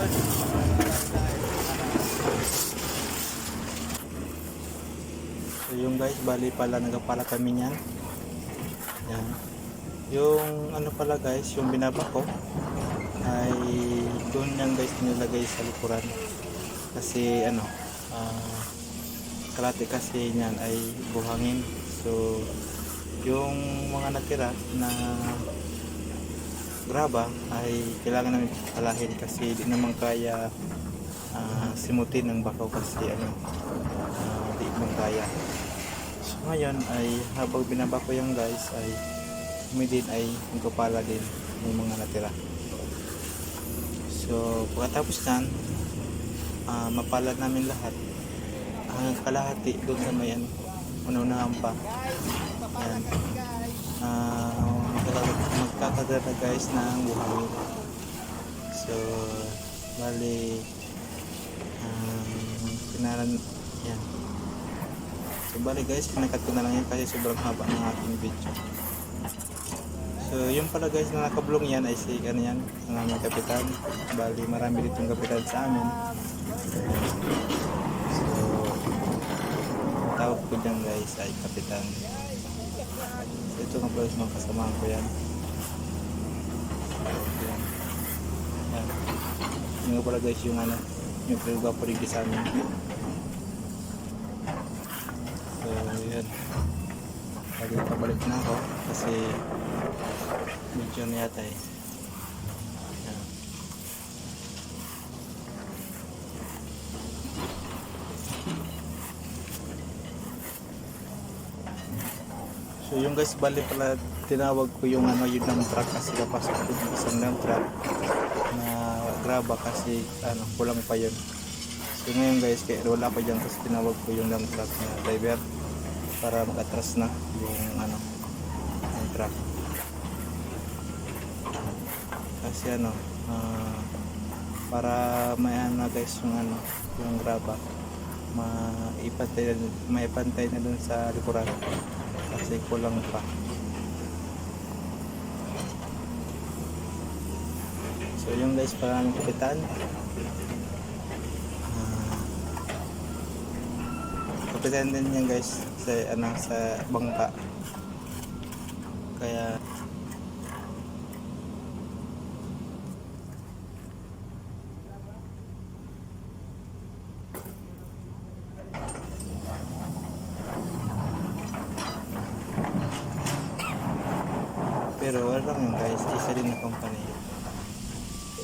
So yung guys, bali pala nagpala kami niyan. Yan. Yung ano pala guys, yung binaba ko ay doon yan guys nilagay sa likuran. Kasi ano, ah, kalate kasi niyan ay buhangin. So yung mga natira na graba ay kailangan namin palahin kasi di naman kaya ah, simutin ng bakaw kasi ano ah, di naman kaya. So ngayon ay habang binaba ko yung guys ay kami din ay nagkapala din yung mga natira. So pagkatapos nan ah, mapalad namin lahat. Hanggang kalahati doon sa may ano una-unahan pa. Yan. Uh, magkakaganda guys ng buhangin so bali um, pinaran yan. So bali guys pinakat ko na lang yan kasi sobrang haba ng aking video. So yung pala guys na nakablong yan ay si ano yan ang aming kapitan. Bali marami dito yung kapitan sa amin. So tawag ko dyan guys ay kapitan. Ito nga pala mga kasamahan ko yan yan pala guys yung ano yung pinagawa rin sa amin. So yan lagi pabalik na ako kasi medyo na yata eh. So yung guys bali pala tinawag ko yung ano yung dump truck kasi kapasok ko yung isang dump truck na graba kasi ano kulang pa yun. So ngayon guys kaya wala pa dyan kasi tinawag ko yung dump truck na driver para makatras na yung ano yung truck. Kasi ano ah, para may ano guys yung ano yung graba maipantay maipantay na dun sa likuran kasi kulang pa so yung guys para ng kapitan Ah, kapitan din yan guys sa ano sa bangka kaya Pero wala lang yun guys, isa din na company.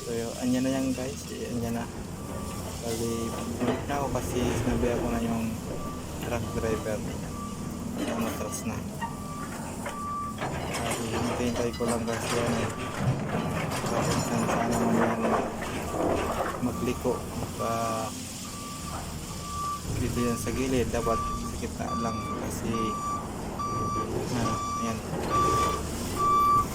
So andyan na yan guys, eh, andyan na. Bali, bumalik na ako kasi sinabi ako na yung truck driver na matras na. Kasi hinintay ko lang kasi yan eh. Kasi saan naman yan magliko. Pa, dito yan sa gilid, dapat sa gitna lang kasi ah, ayan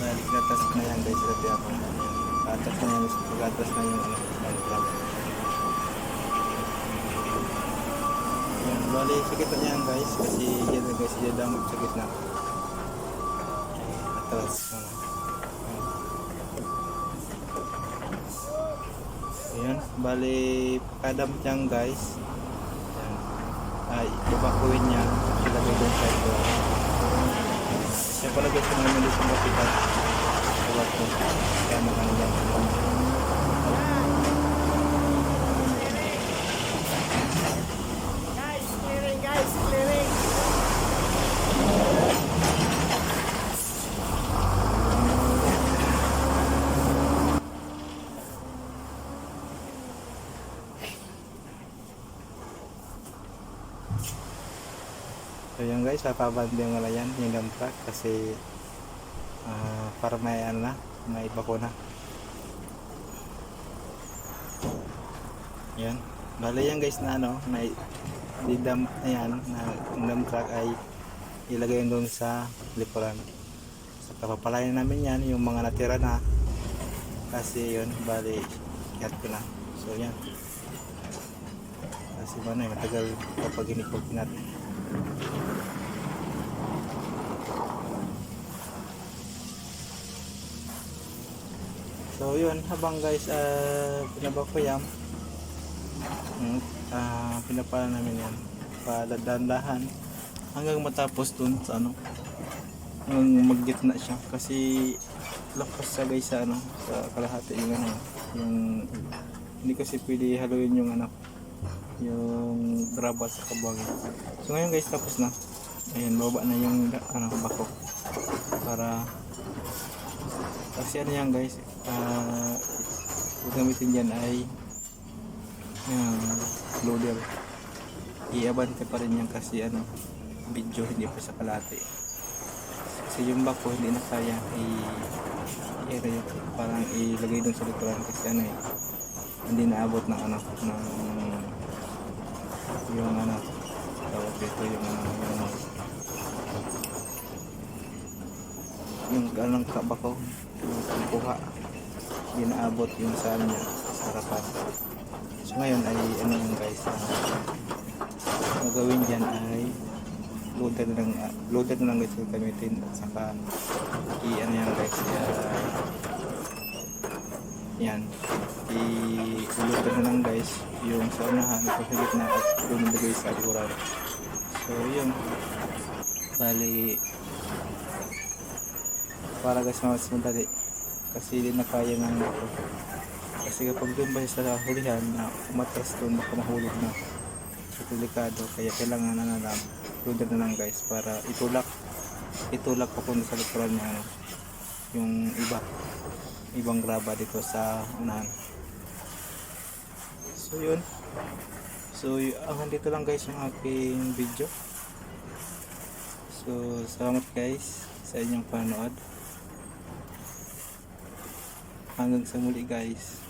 balik natas na yan guys sabi ako ayan atas na yan pag-atas na yung ano yung vlog ayan bali sa gitna yan guys kasi yan na guys yan lang sa gitna. Atras ano ayan bali kadam dyan guys ay babakuin niya. Ilagay doon sa ito. Siya pala guys yung namin sa kapitan tawag ko kaya clearing guys, clearing. so yun guys papaband yung wala yan yung dump truck kasi ah, para may ano na may bako na. Yan. Bali yan guys na ano may di dump na yan na dump truck ay ilagay yun doon sa likuran. So kapapalayan namin yan yung mga natira na. Kasi yun bali kiyat ko na. So yan. Kasi ano eh matagal kapag inikog natin So yun, habang guys uh, pinabakuyam, mm, ah pinapala namin yan, padadandahan hanggang matapos dun sa ano, hanggang maggitna siya. Kasi lakas sa guys sa ano, sa kalahati. Yung ano, yung hindi kasi pwede haluin yung ano, yung graba sa kabangin. So ngayon guys tapos na. Ayun, baba na yung ano, bako para kasi ano yan guys uh, gamitin dyan ay yung loader. Iabante pa rin yan kasi ano video hindi pa sa kalate. Kasi yung bako hindi na kaya i i parang ilagay dun sa likuran kasi ano eh hindi naabot ng ano ng yung ano tawag dito yung ano yung yung ganang kabako yung kuha hindi naabot yung sa ano niya sa harapan. So ngayon ay ano yung guys uh, gagawin dyan ay loaded na lang uh, loaded na lang guys yung gamitin at saka i ano yan guys uh, yan. I loaded na lang guys yung sa unahan. Sa gitna at nilagay sa likuran so yun. Bali para guys mas madali. Kasi hindi na kaya ng motor kasi kapag doon ba sa hulihan na umatras doon baka mahulog na. So delikado. Kaya kailangan na lang loader na lang guys para itulak. Itulak papunta sa likuran niya ano, yung iba. Ibang graba dito sa unahan. So yun. So hanggang dito lang guys yung aking video. So salamat guys sa inyong panood hanggang sa muli guys